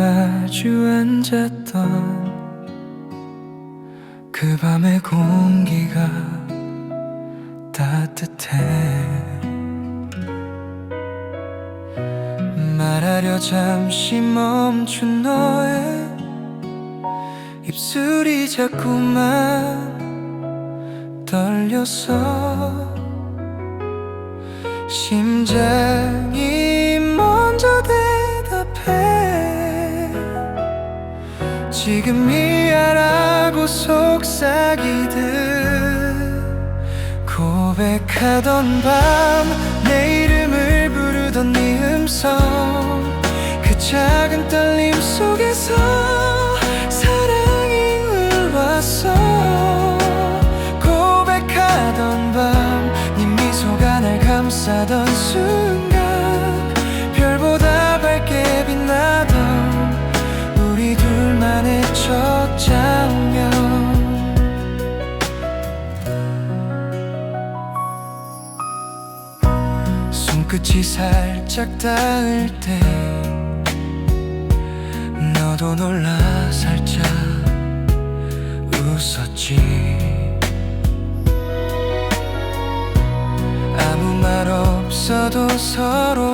마주 앉았던 그 밤의 공기가 따뜻해. 말하려 잠시 멈춘 너의 입술이 자꾸만 떨려서 심장이 지금이야라고 속삭이듯 고백하던 밤 내 이름을 부르던 네 음성 그 작은 떨림 속에서 사랑이 흘러왔어. 고백하던 밤 네 미소가 날 감싸던 순간 끝이 살짝 닿을 때 너도 놀라 살짝 웃었지. 아무 말 없어도 서로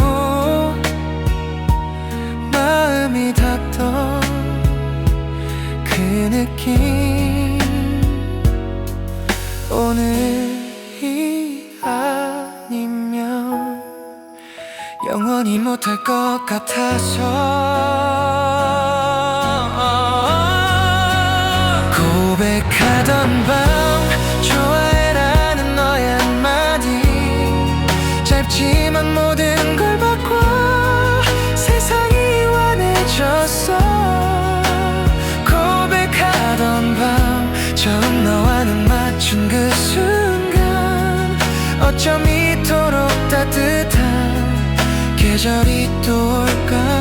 마음이 닿던 그 느낌. 오늘 영원히 못할 것 같아서. 고백하던 밤 좋아해라는 너의 한마디. 짧지만 모든 걸 바꿔 세상이 환해졌어. 고백하던 밤 처음 너와 눈 맞춘 그 순간 어쩜 이토록 따뜻한 계절이 또 올까